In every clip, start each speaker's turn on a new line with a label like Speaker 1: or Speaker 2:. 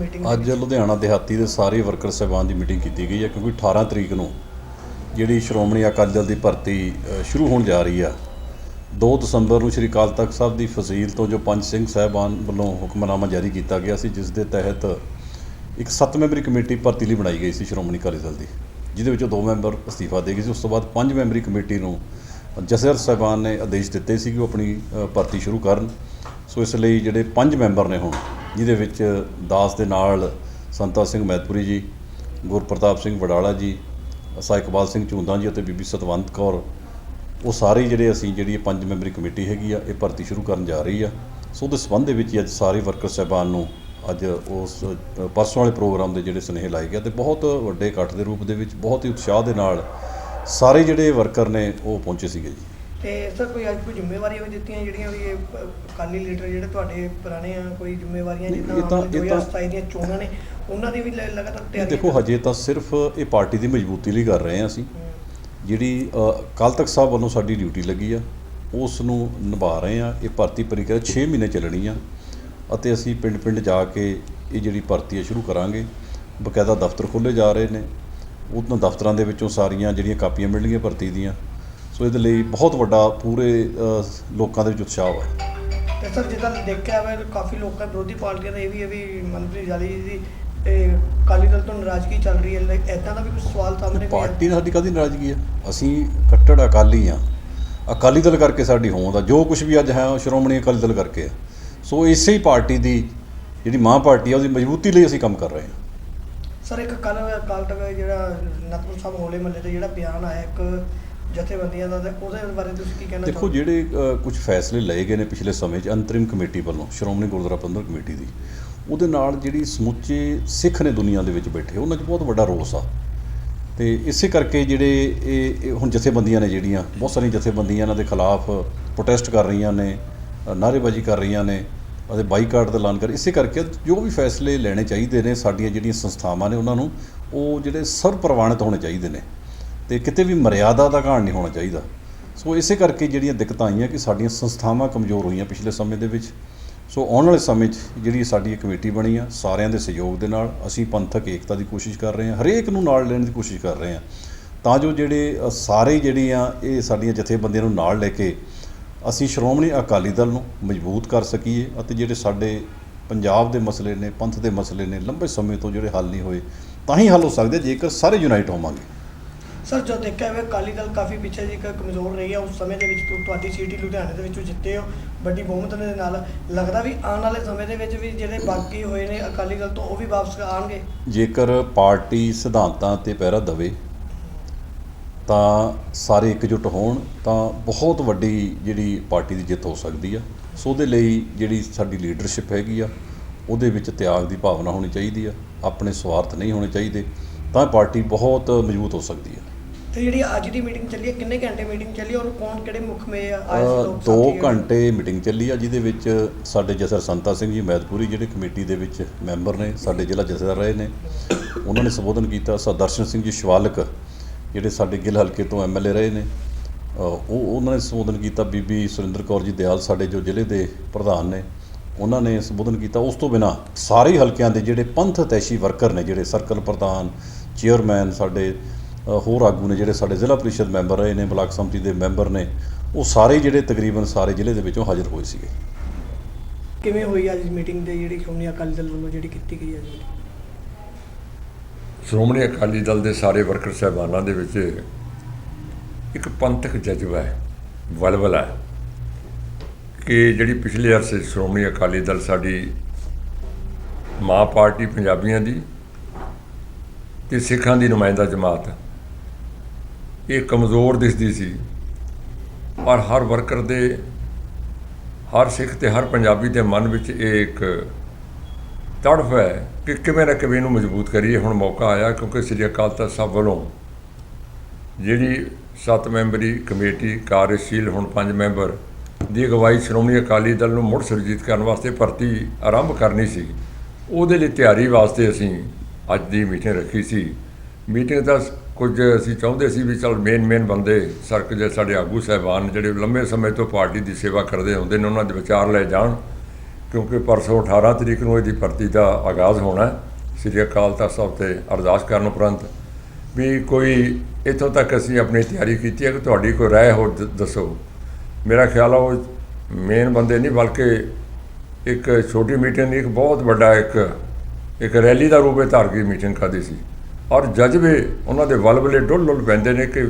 Speaker 1: Meeting
Speaker 2: ਅੱਜ ਲੁਧਿਆਣਾ ਦਿਹਾਤੀ ਦੇ ਸਾਰੇ ਵਰਕਰ ਸਾਹਿਬਾਨ ਦੀ ਮੀਟਿੰਗ ਕੀਤੀ ਗਈ ਹੈ ਕਿਉਂਕਿ 18 ਤਰੀਕ ਨੂੰ ਜਿਹੜੀ ਸ਼੍ਰੋਮਣੀ ਅਕਾਲੀ ਦਲ ਦੀ ਭਰਤੀ ਸ਼ੁਰੂ ਹੋਣ ਜਾ ਰਹੀ ਆ। 2 ਦਸੰਬਰ ਨੂੰ ਸ਼੍ਰੀ ਅਕਾਲ ਤਖਤ ਸਾਹਿਬ ਦੀ ਫਜ਼ੀਲ ਤੋਂ ਜੋ ਪੰਜ ਸਿੰਘ ਸਾਹਿਬਾਨ ਵੱਲੋਂ ਹੁਕਮਨਾਮਾ ਜਾਰੀ ਕੀਤਾ ਗਿਆ ਸੀ ਜਿਸ ਦੇ ਤਹਿਤ ਇੱਕ ਸੱਤ ਮੈਂਬਰੀ ਕਮੇਟੀ ਭਰਤੀ ਲਈ ਬਣਾਈ ਗਈ ਸੀ ਸ਼੍ਰੋਮਣੀ ਅਕਾਲੀ ਦਲ ਦੀ ਜਿਹਦੇ ਵਿੱਚੋਂ ਦੋ ਮੈਂਬਰ ਅਸਤੀਫਾ ਦੇ ਗਏ ਸੀ। ਉਸ ਤੋਂ ਬਾਅਦ ਪੰਜ ਮੈਂਬਰੀ ਕਮੇਟੀ ਨੂੰ ਜਸਰ ਸਾਹਿਬਾਨ ਨੇ ਆਦੇਸ਼ ਦਿੱਤੇ ਸੀ ਕਿ ਉਹ ਆਪਣੀ ਭਰਤੀ ਸ਼ੁਰੂ ਕਰਨ। ਸੋ ਇਸ ਲਈ ਜਿਹੜੇ ਪੰਜ ਮੈਂਬਰ ਨੇ ਹੁਣ ਜਿਹਦੇ ਵਿੱਚ ਦਾਸ ਦੇ ਨਾਲ ਸੰਤਾ ਸਿੰਘ ਮੈਤਪੁਰੀ ਜੀ, ਗੁਰਪ੍ਰਤਾਪ ਸਿੰਘ ਵਡਾਲਾ ਜੀ ਸਾ ਇਕਬਾਲ ਸਿੰਘ ਝੁੰਦਾ ਜੀ ਅਤੇ ਬੀਬੀ ਸਤਵੰਤ ਕੌਰ, ਉਹ ਸਾਰੇ ਜਿਹੜੇ ਅਸੀਂ ਜਿਹੜੀ ਪੰਜ ਮੈਂਬਰੀ ਕਮੇਟੀ ਹੈਗੀ ਆ, ਇਹ ਭਰਤੀ ਸ਼ੁਰੂ ਕਰਨ ਜਾ ਰਹੀ ਆ। ਸੋ ਉਹਦੇ ਸੰਬੰਧ ਦੇ ਵਿੱਚ ਹੀ ਅੱਜ ਸਾਰੇ ਵਰਕਰ ਸਾਹਿਬਾਨ ਨੂੰ ਅੱਜ ਉਸ ਪਰਸੋਂ ਵਾਲੇ ਪ੍ਰੋਗਰਾਮ ਦੇ ਜਿਹੜੇ ਸੁਨੇਹੇ ਲਾਏ ਗਏ ਤੇ ਬਹੁਤ ਵੱਡੇ ਇਕੱਠ ਦੇ ਰੂਪ ਦੇ ਵਿੱਚ, ਬਹੁਤ ਹੀ ਉਤਸ਼ਾਹ ਦੇ ਨਾਲ ਸਾਰੇ ਜਿਹੜੇ ਵਰਕਰ ਨੇ ਉਹ ਪਹੁੰਚੇ ਸੀਗੇ ਜੀ।
Speaker 1: ਤੇ ਸਰ ਕੋਈ ਅੱਜ ਕੋਈ ਜ਼ਿੰਮੇਵਾਰੀਆਂ ਵੀ ਦਿੱਤੀਆਂ ਜਿਹੜੀਆਂ ਵੀ ਇਹ ਪ- ਅਕਾਲੀ ਲੀਡਰ ਜਿਹੜੇ ਤੁਹਾਡੇ ਪੁਰਾਣੇ ਆ ਕੋਈ ਜ਼ਿੰਮੇਵਾਰੀਆਂ
Speaker 2: ਨਹੀਂ,
Speaker 1: ਜਿੱਦਾਂ
Speaker 2: ਇਹ ਤਾਂ- ਇਹ ਤਾਂ-
Speaker 1: 2027 ਦੀਆਂ ਚੋਣਾਂ ਨੇ ਉਹਨਾਂ ਦੀ ਵੀ ਲ- ਲਗਾਤਾਰ ਤਿਆਰੀ
Speaker 2: ਦੇਖੋ ਹਜੇ ਤਾਂ ਸਿਰਫ ਇਹ ਪਾਰਟੀ ਦੀ ਮਜ਼ਬੂਤੀ ਲਈ ਕਰ ਰਹੇ ਹਾਂ ਅਸੀਂ। ਜਿਹੜੀ ਕੱਲ ਤੱਕ ਸਾਹਿਬ ਵੱਲੋਂ ਸਾਡੀ ਡਿਊਟੀ ਲੱਗੀ ਆ ਉਸ ਨੂੰ ਨਿਭਾ ਰਹੇ ਆ ਇਹ ਭਰਤੀ ਪ੍ਰਕਿਰਿਆ 6 ਮਹੀਨੇ ਚੱਲਣੀ ਆ ਅਤੇ ਅਸੀਂ ਪਿੰਡ-ਪਿੰਡ ਜਾ ਕੇ ਇਹ ਜਿਹੜੀ ਭਰਤੀ ਹੈ ਸ਼ੁਰੂ ਕਰਾਂਗੇ। ਬਕਾਇਦਾ ਦਫ਼ਤਰ ਖੋਲ੍ਹੇ ਜਾ ਰਹੇ ਨੇ। ਉਹਨਾਂ ਦਫ਼ਤਰਾਂ ਦੇ ਵਿੱਚੋਂ ਸਾਰੀਆਂ ਜਿਹੜੀਆਂ ਕਾਪੀਆਂ ਮਿਲਣਗੀਆਂ ਭਰਤੀ ਦੀਆਂ। ਸੋ ਇਹਦੇ ਲਈ ਬਹੁਤ ਵੱਡਾ ਪੂਰੇ ਲੋਕਾਂ ਦੇ ਵਿੱਚ ਉਤਸ਼ਾਹ ਹੈ
Speaker 1: ਤੇ ਸਰ ਜਿੱਦਾਂ ਦੇਖਿਆ ਹੋਇਆ ਕਾਫੀ ਲੋਕਾਂ ਵਿਰੋਧੀ ਪਾਰਟੀਆਂ ਦਾ ਇਹ ਵੀ ਇਹ ਵੀ ਮੰਤਰੀ ਜਾਲੀ ਜੀ ਦੀ ਅਕਾਲੀ ਦਲ ਤੋਂ ਨਾਰਾਜ਼ਗੀ ਚੱਲ ਰਹੀ ਹੈ। ਐਦਾਂ ਦਾ ਵੀ ਕੁਝ ਸਵਾਲ ਸਾਹਮਣੇ।
Speaker 2: ਪਾਰਟੀ ਨਾਲ ਸਾਡੀ ਕਾਹਦੀ ਨਾਰਾਜ਼ਗੀ ਆ? ਅਸੀਂ ਕੱਟੜ ਅਕਾਲੀ ਆ। ਅਕਾਲੀ ਦਲ ਕਰਕੇ ਸਾਡੀ ਹੋਂਦ ਆ। ਜੋ ਕੁਝ ਵੀ ਅੱਜ ਹੈ ਉਹ ਸ਼੍ਰੋਮਣੀ ਅਕਾਲੀ ਦਲ ਕਰਕੇ ਆ। ਸੋ ਇਸੇ ਹੀ ਪਾਰਟੀ ਦੀ ਜਿਹੜੀ ਮਾਂ ਪਾਰਟੀ ਆ ਉਹਦੀ ਮਜ਼ਬੂਤੀ ਲਈ ਅਸੀਂ ਕੰਮ ਕਰ ਰਹੇ ਹਾਂ।
Speaker 1: ਸਰ ਇੱਕ ਕੱਲ ਤਖਤ ਜਿਹੜਾ ਨਤਮੁਰ ਸਾਹਿਬ ਹੋਲੇ ਮਹੱਲੇ ਤੇ ਜਿਹੜਾ ਬਿਆਨ ਆਇਆ ਇੱਕ ਜਥੇਬੰਦੀਆਂ ਦਾ ਉਹਦੇ ਬਾਰੇ ਤੁਸੀਂ ਕੀ ਕਹਿਣਾ
Speaker 2: ਦੇਖੋ ਜਿਹੜੇ ਕੁਝ ਫੈਸਲੇ ਲਏ ਗਏ ਨੇ ਪਿਛਲੇ ਸਮੇਂ 'ਚ ਅੰਤਰਿਮ ਕਮੇਟੀ ਵੱਲੋਂ ਸ਼੍ਰੋਮਣੀ ਗੁਰਦੁਆਰਾ ਪ੍ਰਬੰਧਕ ਕਮੇਟੀ ਦੀ ਉਹਦੇ ਨਾਲ ਜਿਹੜੀ ਸਮੁੱਚੇ ਸਿੱਖ ਨੇ ਦੁਨੀਆ ਦੇ ਵਿੱਚ ਬੈਠੇ ਉਹਨਾਂ 'ਚ ਬਹੁਤ ਵੱਡਾ ਰੋਸ ਆ। ਤੇ ਇਸੇ ਕਰਕੇ ਜਿਹੜੇ ਇਹ ਹੁਣ ਜਥੇਬੰਦੀਆਂ ਨੇ ਜਿਹੜੀਆਂ ਬਹੁਤ ਸਾਰੀਆਂ ਜਥੇਬੰਦੀਆਂ ਇਹਨਾਂ ਦੇ ਖਿਲਾਫ ਪ੍ਰੋਟੈਸਟ ਕਰ ਰਹੀਆਂ ਨੇ ਅ, ਨਾਅਰੇਬਾਜ਼ੀ ਕਰ ਰਹੀਆਂ ਨੇ ਅਤੇ ਬਾਈਕਾਟ ਦਾ ਐਲਾਨ ਕਰ ਇਸੇ ਕਰਕੇ ਜੋ ਵੀ ਫੈਸਲੇ ਲੈਣੇ ਚਾਹੀਦੇ ਨੇ ਸਾਡੀਆਂ ਜਿਹੜੀਆਂ ਸੰਸਥਾਵਾਂ ਨੇ ਉਹਨਾਂ ਨੂੰ ਉਹ ਜਿਹੜੇ ਸਰਵ ਪ੍ਰਵਾਨਿਤ ਹੋਣੇ ਚਾਹੀਦੇ ਨੇ। ਅਤੇ ਕਿਤੇ ਵੀ ਮਰਿਆਦਾ ਦਾ ਘਾਣ ਨਹੀਂ ਹੋਣਾ ਚਾਹੀਦਾ। ਸੋ ਇਸੇ ਕਰਕੇ ਜਿਹੜੀਆਂ ਦਿੱਕਤਾਂ ਆਈਆਂ ਕਿ ਸਾਡੀਆਂ ਸੰਸਥਾਵਾਂ ਕਮਜ਼ੋਰ ਹੋਈਆਂ ਪਿਛਲੇ ਸਮੇਂ ਦੇ ਵਿੱਚ। ਸੋ ਆਉਣ ਵਾਲੇ ਸਮੇਂ 'ਚ ਜਿਹੜੀ ਸਾਡੀ ਇਹ ਕਮੇਟੀ ਬਣੀ ਆ ਸਾਰਿਆਂ ਦੇ ਸਹਿਯੋਗ ਦੇ ਨਾਲ ਅਸੀਂ ਪੰਥਕ ਏਕਤਾ ਦੀ ਕੋਸ਼ਿਸ਼ ਕਰ ਰਹੇ ਹਾਂ ਹਰੇਕ ਨੂੰ ਨਾਲ ਲੈਣ ਦੀ ਕੋਸ਼ਿਸ਼ ਕਰ ਰਹੇ ਹਾਂ। ਤਾਂ ਜੋ ਜਿਹੜੇ ਅ, ਸਾਰੇ ਜਿਹੜੀਆਂ ਇਹ ਸਾਡੀਆਂ ਜਥੇਬੰਦੀਆਂ ਨੂੰ ਨਾਲ ਲੈ ਕੇ ਅਸੀਂ ਸ਼੍ਰੋਮਣੀ ਅਕਾਲੀ ਦਲ ਨੂੰ ਮਜ਼ਬੂਤ ਕਰ ਸਕੀਏ ਅਤੇ ਜਿਹੜੇ ਸਾਡੇ ਪੰਜਾਬ ਦੇ ਮਸਲੇ ਨੇ ਪੰਥ ਦੇ ਮਸਲੇ ਨੇ ਲੰਬੇ ਸਮੇਂ ਤੋਂ ਜਿਹੜੇ ਹੱਲ ਨਹੀਂ ਹੋਏ ਤਾਂ ਹੀ ਹੱਲ ਹੋ ਸਕਦੇ ਜੇਕਰ ਸਾਰੇ ਯੂਨਾਈਟ ਹੋਵਾਂਗੇ।
Speaker 1: ਸਰ, ਜੋ ਦੇਖਿਆ ਹੋਇਆ, ਅਕਾਲੀ ਦਲ ਕਾਫੀ ਪਿੱਛੇ ਜੀ ਕਮਜ਼ੋਰ ਰਹੀ ਹੈ। ਉਸ ਸਮੇਂ ਦੇ ਵਿੱਚ ਤੁ- ਤੁਹਾਡੀ ਸੀਟੀ ਲੁਧਿਆਣੇ ਦੇ ਵਿੱਚੋਂ ਜਿੱਤੇ ਹੋ। ਵੱਡੀ ਬਹੁਮਤ ਦੇ ਨਾਲ ਲੱਗਦਾ ਵੀ ਆਉਣ ਵਾਲੇ ਸਮੇਂ ਦੇ ਵਿੱਚ ਵੀ ਜਿਹੜੇ ਬਾਕੀ ਹੋਏ ਨੇ ਅਕਾਲੀ ਦਲ ਤੋਂ, ਉਹ ਵੀ ਵਾਪਸ ਆਣਗੇ
Speaker 2: ਜੇਕਰ ਪਾਰਟੀ ਸਿਧਾਂਤਾਂ ਤੇ ਪਹਿਰਾ ਦਵੇ, ਤਾਂ ਸਾਰੇ ਇਕਜੁੱਟ ਹੋਣ, ਤਾਂ ਬਹੁਤ ਵੱਡੀ ਜਿਹੜੀ ਪਾਰਟੀ ਦੀ ਜਿੱਤ ਹੋ ਸਕਦੀ ਆ। ਸੋ ਉਹਦੇ ਲਈ ਜਿਹੜੀ ਸਾਡੀ ਲੀਡਰਸ਼ਿਪ ਹੈਗੀ ਆ, ਉਹਦੇ ਵਿੱਚ ਤਿਆਗ ਦੀ ਭਾਵਨਾ ਹੋਣੀ ਚਾਹੀਦੀ ਆ। ਆਪਣੇ ਸਵਾਰਥ ਨਹੀਂ ਹੋਣੇ ਚਾਹੀਦੇ, ਤਾਂ ਪਾਰਟੀ ਬਹੁਤ ਮਜ਼ਬੂਤ ਹੋ ਸਕਦੀ ਆ।
Speaker 1: ਤੇ ਜਿਹੜੀ ਅੱਜ ਦੀ ਮੀਟਿੰਗ ਚੱਲੀ ਹੈ ਕਿੰਨੇ ਘੰਟੇ ਮੀਟਿੰਗ ਚੱਲੀ ਔਰ ਕੌਣ ਕਿਹੜੇ ਮੁੱਖ ਮੇ ਆਏ ਸੀ
Speaker 2: ਅ,
Speaker 1: ਲੋਕ
Speaker 2: ਦੋ
Speaker 1: ਸਾਥੀ ਜਿਹੜੇ?
Speaker 2: ਘੰਟੇ ਮੀਟਿੰਗ ਚੱਲੀ ਆ ਜਿਹਦੇ ਵਿੱਚ ਸਾਡੇ ਜਸਰ ਸੰਤਾ ਸਿੰਘ ਜੀ ਮੈਦਪੁਰੀ ਜਿਹੜੇ ਕਮੇਟੀ ਦੇ ਵਿੱਚ ਮੈਂਬਰ ਨੇ ਸਾਡੇ ਜ਼ਿਲ੍ਹਾ ਜਥੇਦਾਰ ਰਹੇ ਨੇ ਉਹਨਾਂ ਨੇ ਸੰਬੋਧਨ ਕੀਤਾ ਸਰਦਰਸ਼ਨ ਸਿੰਘ ਜੀ ਸ਼ਿਵਾਲਕ ਜਿਹੜੇ ਸਾਡੇ ਗਿੱਲ ਹਲਕੇ ਤੋਂ ਐਮਐਲਏ ਰਹੇ ਨੇ ਅ, ਉਹ ਉਹਨਾਂ ਨੇ ਸੰਬੋਧਨ ਕੀਤਾ ਬੀਬੀ ਸੁਰਿੰਦਰ ਕੌਰ ਜੀ ਦਿਆਲ ਸਾਡੇ ਜੋ ਜ਼ਿਲ੍ਹੇ ਦੇ ਪ੍ਰਧਾਨ ਨੇ ਉਹਨਾਂ ਨੇ ਸੰਬੋਧਨ ਕੀਤਾ ਉਸ ਤੋਂ ਬਿਨਾ ਸਾਰੇ ਹੀ ਹਲਕਿਆਂ ਦੇ ਜਿਹੜੇ ਪੰਥ ਤੈਸ਼ੀ ਵਰਕਰ ਨੇ ਜਿਹੜੇ ਸਰਕਲ ਪ੍ਰਧਾਨ ਚੇਅਰਮੈਨ ਸਾਡੇ ਹੋਰ ਆਗੂ ਨੇ ਜਿਹੜੇ ਸਾਡੇ ਜ਼ਿਲ੍ਹਾ ਪ੍ਰੀਸ਼ਦ ਮੈਂਬਰ ਰਹੇ ਨੇ ਬਲਾਕ ਸੰਮਤੀ ਦੇ ਮੈਂਬਰ ਨੇ ਉਹ ਸਾਰੇ ਜਿਹੜੇ ਤਕਰੀਬਨ ਸਾਰੇ ਜ਼ਿਲ੍ਹੇ ਦੇ ਵਿੱਚੋਂ ਹਾਜ਼ਰ ਹੋਏ ਸੀਗੇ।
Speaker 1: ਕਿਵੇਂ ਹੋਈ ਅੱਜ ਮੀਟਿੰਗ ਦੇ ਜਿਹੜੀ ਸ਼੍ਰੋਮਣੀ ਅਕਾਲੀ ਦਲ ਵੱਲੋਂ ਜਿਹੜੀ ਕੀਤੀ ਗਈ ਹੈ ਜੀ
Speaker 3: ਸ਼੍ਰੋਮਣੀ ਅਕਾਲੀ ਦਲ ਦੇ ਸਾਰੇ ਵਰਕਰ ਸਹਿਬਾਨਾਂ ਦੇ ਵਿੱਚ ਇੱਕ ਪੰਥਕ ਜਜ਼ਬਾ ਹੈ ਵਲਵਲਾ ਹੈ ਕਿ ਜਿਹੜੀ ਪਿਛਲੇ ਅਰਸੇ ਸ਼੍ਰੋਮਣੀ ਅਕਾਲੀ ਦਲ ਸਾਡੀ ਮਾਂ ਪਾਰਟੀ ਪੰਜਾਬੀਆਂ ਦੀ ਤੇ ਸਿੱਖਾਂ ਦੀ ਨੁਮਾਇੰਦਾ ਜਮਾਤ ਇਹ ਕਮਜ਼ੋਰ ਦਿਸਦੀ ਸੀ। ਪਰ ਹਰ ਵਰਕਰ ਦੇ, ਹਰ ਸਿੱਖ ਤੇ ਹਰ ਪੰਜਾਬੀ ਦੇ ਮਨ ਵਿੱਚ ਇਹ ਇੱਕ ਤੜਫ ਹੈ ਕਿ ਕਿਵੇਂ ਨਾ ਕਿਵੇਂ ਇਹਨੂੰ ਮਜ਼ਬੂਤ ਕਰੀਏ। ਹੁਣ ਮੌਕਾ ਆਇਆ ਕਿਉਂਕਿ ਸ੍ਰੀ ਅਕਾਲ ਤਖਤ ਸਾਹਿਬ ਵੱਲੋਂ ਜਿਹੜੀ ਸੱਤ ਮੈਂਬਰੀ ਕਮੇਟੀ ਕਾਰਜਸ਼ੀਲ ਹੁਣ ਪੰਜ ਮੈਂਬਰ ਦੀ ਅਗਵਾਈ ਸ਼੍ਰੋਮਣੀ ਅਕਾਲੀ ਦਲ ਨੂੰ ਮੁੜ ਸੁਰਜੀਤ ਕਰਨ ਵਾਸਤੇ ਭਰਤੀ ਆਰੰਭ ਕਰਨੀ ਸੀ, ਉਹਦੇ ਲਈ ਤਿਆਰੀ ਵਾਸਤੇ ਅਸੀਂ ਅੱਜ ਦੀ ਮੀਟਿੰਗ ਰੱਖੀ ਸੀ। ਮੀਟਿੰਗ ਦਾ ਕੁਝ ਅਸੀਂ ਚਾਹੁੰਦੇ ਸੀ ਵੀ ਚਲ ਮੇਨ ਮੇਨ ਬੰਦੇ ਸਰਕ ਜੇ ਸਾਡੇ ਆਗੂ ਸਹਿਬਾਨ ਜਿਹੜੇ ਲੰਮੇ ਸਮੇਂ ਤੋਂ ਪਾਰਟੀ ਦੀ ਸੇਵਾ ਕਰਦੇ ਹੁੰਦੇ ਨੇ, ਉਹਨਾਂ ਦੇ ਵਿਚਾਰ ਲੈ ਜਾਣ, ਕਿਉਂਕਿ ਪਰਸੋਂ 18 ਤਰੀਕ ਨੂੰ ਇਹਦੀ ਭਰਤੀ ਦਾ ਆਗਾਜ਼ ਹੋਣਾ ਸ੍ਰੀ ਅਕਾਲ ਤਖਤ ਸਾਹਿਬ ਤੇ ਅਰਦਾਸ ਕਰਨ ਉਪਰੰਤ ਵੀ ਕੋਈ ਇੱਥੋਂ ਤੱਕ ਅਸੀਂ ਆਪਣੀ ਤਿਆਰੀ ਕੀਤੀ ਹੈ ਕਿ ਤੁਹਾਡੀ ਕੋਈ ਰਾਏ ਹੋ ਦ- ਦੱਸੋ। ਮੇਰਾ ਖਿਆਲ ਆ ਉਹ ਮੇਨ ਬੰਦੇ ਨਹੀਂ, ਬਲਕਿ ਇੱਕ ਛੋਟੀ ਮੀਟਿੰਗ ਇੱਕ ਬਹੁਤ ਵੱਡਾ ਇੱਕ ਇੱਕ ਰੈਲੀ ਦਾ ਰੂਪ ਇਹ ਧਾਰ ਕੇ ਮੀਟਿੰਗ ਕਰਦੀ ਸੀ। ਔਰ ਜਜ਼ਬੇ ਉਹਨਾਂ ਦੇ ਵਲਵਲੇ ਡੁੱਲ ਡੁੱਲ ਪੈਂਦੇ ਨੇ ਕਿ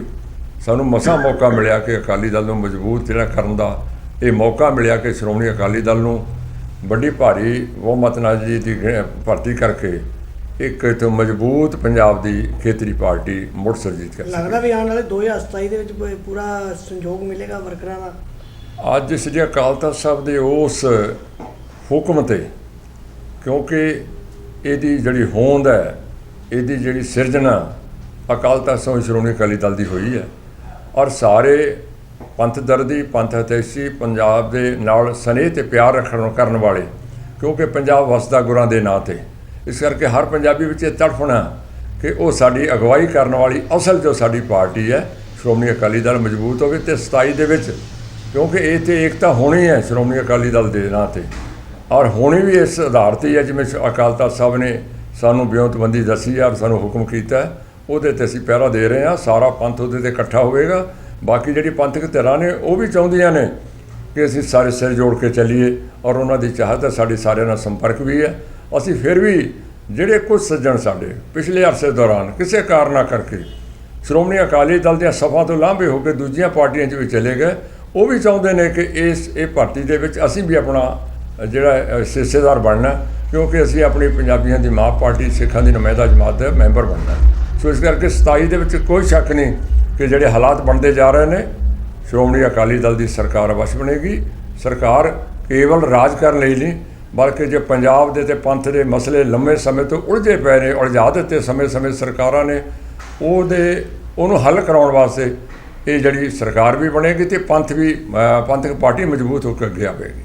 Speaker 3: ਸਾਨੂੰ ਮਸਾ ਮੌਕਾ ਮਿਲਿਆ ਕਿ ਅਕਾਲੀ ਦਲ ਨੂੰ ਮਜ਼ਬੂਤ ਜਿਹੜਾ ਕਰਨ ਦਾ ਇਹ ਮੌਕਾ ਮਿਲਿਆ ਕਿ ਸ਼੍ਰੋਮਣੀ ਅਕਾਲੀ ਦਲ ਨੂੰ ਵੱਡੀ ਭਾਰੀ ਬਹੁਮਤ ਨਾਲ ਜੀ ਦੀ ਭਰਤੀ ਕਰਕੇ ਇੱਕ ਤੋਂ ਮਜ਼ਬੂਤ ਪੰਜਾਬ ਦੀ ਖੇਤਰੀ ਪਾਰਟੀ ਮੁੜ ਸਰਜੀਤ ਕਰ
Speaker 1: ਲੱਗਦਾ ਵੀ ਆਉਣ ਵਾਲੇ 2027 ਦੇ ਵਿੱਚ ਪੂਰਾ ਸੰਯੋਗ ਮਿਲੇਗਾ ਵਰਕਰਾਂ ਦਾ?
Speaker 3: ਅੱਜ ਸ੍ਰੀ ਅਕਾਲ ਤਖਤ ਸਾਹਿਬ ਦੇ ਉਸ ਹੁਕਮ ਤੇ ਕਿਉਂਕਿ ਇਹਦੀ ਜਿਹੜੀ ਹੋਂਦ ਹੈ ਇਹਦੀ ਜਿਹੜੀ ਸਿਰਜਣਾ ਅਕਾਲ ਤਖਤ ਸਾਹਿਬ ਸ਼੍ਰੋਮਣੀ ਅਕਾਲੀ ਦਲ ਦੀ ਹੋਈ ਹੈ। ਔਰ ਸਾਰੇ ਪੰਥ ਦਰਦੀ, ਪੰਥ ਹਤੈਸ਼ੀ, ਪੰਜਾਬ ਦੇ ਨਾਲ ਸਨੇਹ ਤੇ ਪਿਆਰ ਰੱਖਣ ਕਰਨ ਵਾਲੇ, ਕਿਉਂਕਿ ਪੰਜਾਬ ਵਸਦਾ ਗੁਰਾਂ ਦੇ ਨਾਂ ਤੇ। ਇਸ ਕਰਕੇ ਹਰ ਪੰਜਾਬੀ ਵਿੱਚ ਇਹ ਤੜਫਣਾ ਕਿ ਉਹ ਸਾਡੀ ਅਗਵਾਈ ਕਰਨ ਵਾਲੀ ਅਸਲ ਜੋ ਸਾਡੀ ਪਾਰਟੀ ਹੈ, ਸ਼੍ਰੋਮਣੀ ਅਕਾਲੀ ਦਲ ਮਜ਼ਬੂਤ ਹੋਵੇ ਤੇ 27 ਦੇ ਵਿੱਚ, ਕਿਉਂਕਿ ਇਹ ਤੇ ਏਕਤਾ ਹੋਣੀ ਹੈ ਸ਼੍ਰੋਮਣੀ ਅਕਾਲੀ ਦਲ ਦੇ ਨਾਂ ਤੇ। ਔਰ ਹੋਣੀ ਵੀ ਇਸ ਆਧਾਰ ਤੇ ਹੈ ਜਿਵੇਂ ਸ਼- ਅਕਾਲ ਤਖਤ ਸਾਹਿਬ ਨੇ ਸਾਨੂੰ ਬਿਉਂਤਬੰਦੀ ਦੱਸੀ ਹੈ ਸਾਨੂੰ ਹੁਕਮ ਕੀਤਾ ਉਹਦੇ ਤੇ ਅਸੀਂ ਪਹਿਰਾ ਦੇ ਰਹੇ ਹਾਂ। ਸਾਰਾ ਪੰਥ ਉਹਦੇ ਤੇ ਇਕੱਠਾ ਹੋਵੇਗਾ। ਬਾਕੀ ਜਿਹੜੀ ਪੰਥਕ ਧਿਰਾਂ ਨੇ ਉਹ ਵੀ ਚਾਹੁੰਦੀਆਂ ਨੇ ਕਿ ਅਸੀਂ ਸਾਰੇ ਸਿਰ ਜੋੜ ਕੇ ਚੱਲੀਏ ਔਰ ਉਹਨਾਂ ਦੀ ਚਾਹਤ ਹੈ ਸਾਡੀ ਸਾਰਿਆਂ ਨਾਲ ਸੰਪਰਕ ਵੀ ਹੈ। ਅਸੀਂ ਫਿਰ ਵੀ ਜਿਹੜੇ ਕੁਝ ਸੱਜਣ ਸਾਡੇ ਪਿਛਲੇ ਅਰਸੇ ਦੌਰਾਨ ਕਿਸੇ ਕਾਰਨਾ ਕਰਕੇ ਸ਼੍ਰੋਮਣੀ ਅਕਾਲੀ ਦਲ ਦੀਆਂ ਸਭਾ ਤੋਂ ਲਾਂਭੇ ਹੋ ਕੇ ਦੂਜੀਆਂ ਪਾਰਟੀਆਂ 'ਚ ਵੀ ਚਲੇ ਗਏ ਉਹ ਵੀ ਚਾਹੁੰਦੇ ਨੇ ਕਿ ਇਸ ਇਹ ਭਰਤੀ ਦੇ ਵਿੱਚ ਅਸੀਂ ਵੀ ਆਪਣਾ ਜਿਹੜਾ ਅ, ਹਿੱਸੇਦਾਰ ਬਣਨਾ ਕਿਉਂਕਿ ਅਸੀਂ ਆਪਣੀ ਪੰਜਾਬੀਆਂ ਦੀ ਮਾਂ ਪਾਰਟੀ, ਸਿੱਖਾਂ ਦੀ ਨੁਮਾਇੰਦਾ ਜਮਾਤ ਦਾ ਮੈਂਬਰ ਬਣਨਾ ਸੋ ਇਸ ਕਰਕੇ 27 ਦੇ ਵਿੱਚ ਕੋਈ ਸ਼ੱਕ ਨਹੀਂ ਕਿ ਜਿਹੜੇ ਹਾਲਾਤ ਬਣਦੇ ਜਾ ਰਹੇ ਨੇ, ਸ਼੍ਰੋਮਣੀ ਅਕਾਲੀ ਦਲ ਦੀ ਸਰਕਾਰ ਵਸ ਬਣੇਗੀ। ਸਰਕਾਰ ਕੇਵਲ ਰਾਜ ਕਰਨ ਲਈ ਨਹੀਂ, ਬਲਕਿ ਜੇ ਪੰਜਾਬ ਦੇ ਤੇ ਪੰਥ ਦੇ ਮਸਲੇ ਲੰਮੇ ਸਮੇਂ ਤੋਂ ਉਲਝੇ ਪਏ ਨੇ, ਉਲਝਾ ਦਿੱਤੇ ਸਮੇਂ-ਸਮੇਂ ਸਰਕਾਰਾਂ ਨੇ, ਉਹਦੇ, ਉਹਨੂੰ ਹੱਲ ਕਰਾਉਣ ਵਾਸਤੇ ਇਹ ਜਿਹੜੀ ਸਰਕਾਰ ਵੀ ਬਣੇਗੀ ਤੇ ਪੰਥ ਵੀ ਪੰਥਕ ਪਾਰਟੀ ਮਜ਼ਬੂਤ ਹੋ ਕੇ ਅੱਗੇ ਆਵੇਗੀ।